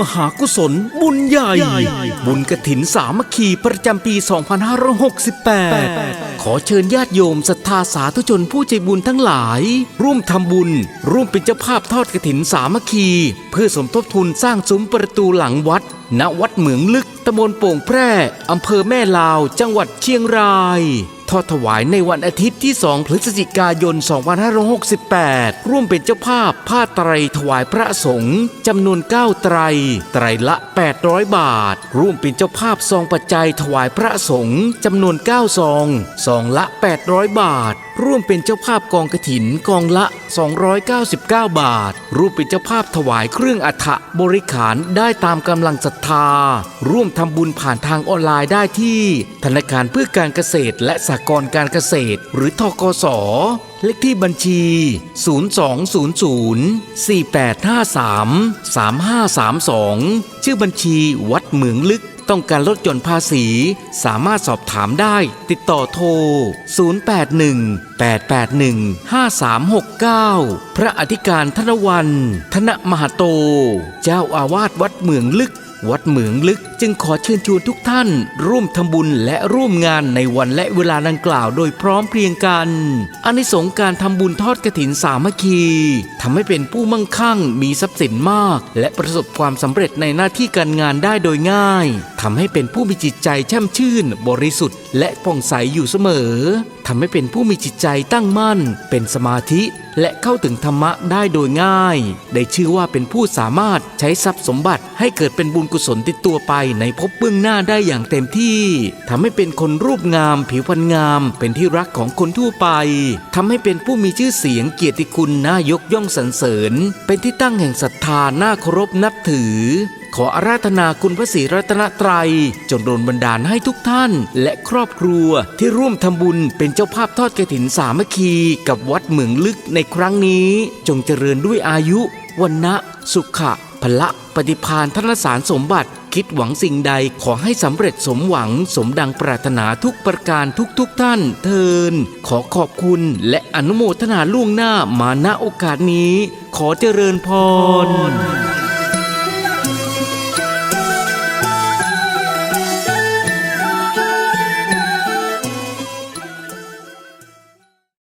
มหากุศล บุญใหญ่ บุญกระถินสามัคคีประจำปี 2568 ขอเชิญญาติโยมศรัทธาสาธุชนผู้ใจบุญทั้งหลาย ร่วมทำบุญ ร่วมเป็นเจ้าภาพทอดกระถินสามัคคี เพื่อสมทบทุนสร้างซุ้มประตูหลังวัด ณวัดเหมืองลึกตำบลโป่งแพร่อำเภอแม่ลาว จังหวัดเชียงรายทอดถวายในวันอาทิตย์ที่ 2 พฤศจิกายน 2568 ร่วมเป็นเจ้าภาพผ้าไตรถวายพระสงฆ์จำนวน 9 ไตร ไตรละ 800 บาท ร่วมเป็นเจ้าภาพซองปัจจัยถวายพระสงฆ์จำนวน 9 ซอง ซองละ 800 บาทร่วมเป็นเจ้าภาพกองกระถินกองละ 299 บาท ร่วมเป็นเจ้าภาพถวายเครื่องอัฐบริขารได้ตามกำลังศรัทธา ร่วมทำบุญผ่านทางออนไลน์ได้ที่ ธนาคารเพื่อการเกษตรและสหกรณ์การเกษตร หรือทกสเลขที่บัญชี 0200 4853 3532 ชื่อบัญชีวัดเหมืองลึก ต้องการลดหย่อนภาษี สามารถสอบถามได้ ติดต่อโทร 081 881 5369 พระอธิการธนวัน ธนมหาโต เจ้าอาวาสวัดเมืองลึก วัดเหมืองลึกจึงขอเชิญชวนทุกท่าน ร่วมทำบุญและร่วมงานในวันและเวลาดังกล่าวโดยพร้อมเพรียงกันอานิสงส์การทำบุญทอดกระถินสามัคคีทำให้เป็นผู้มั่งคั่งมีทรัพย์สินมาก และประสบความสำเร็จในหน้าที่การงานได้โดยง่ายทำให้เป็นผู้มีจิตใจแช่มชื่น บริสุทธิ์และผ่องใสอยู่เสมอ ทำให้เป็นผู้มีจิตใจตั้งมั่น เป็นสมาธิ และเข้าถึงธรรมะได้โดยง่าย ได้ชื่อว่าเป็นผู้สามารถใช้ทรัพย์สมบัติให้เกิดเป็นบุญกุศลติดตัวไปในภพเบื้องหน้าได้อย่างเต็มที่ทำให้เป็นคนรูปงาม ผิวพรรณงาม เป็นที่รักของคนทั่วไปทำให้เป็นผู้มีชื่อเสียงเกียรติคุณน่ายกย่องสรรเสริญ เป็นที่ตั้งแห่งศรัทธาน่าเคารพนับถือ ขออาราธนาคุณพระศรีรัตนตรัย จงโดนบันดาลให้ทุกท่าน และครอบครัวที่ร่วมทำบุญเป็นเจ้าภาพทอดกระถินสามัคคี กับวัดเหมืองลึกในครั้งนี้ จงเจริญด้วยอายุวันนะสุขะพละปฏิพานธนสารสมบัติ คิดหวังสิ่งใดขอให้สำเร็จสมหวังสมดังปรารถนาทุกประการทุกๆทท่าน เทิน ขอขอบคุณและอนุโมทนาล่วงหน้ามาณโอกาสนี้ ขอเจริญพร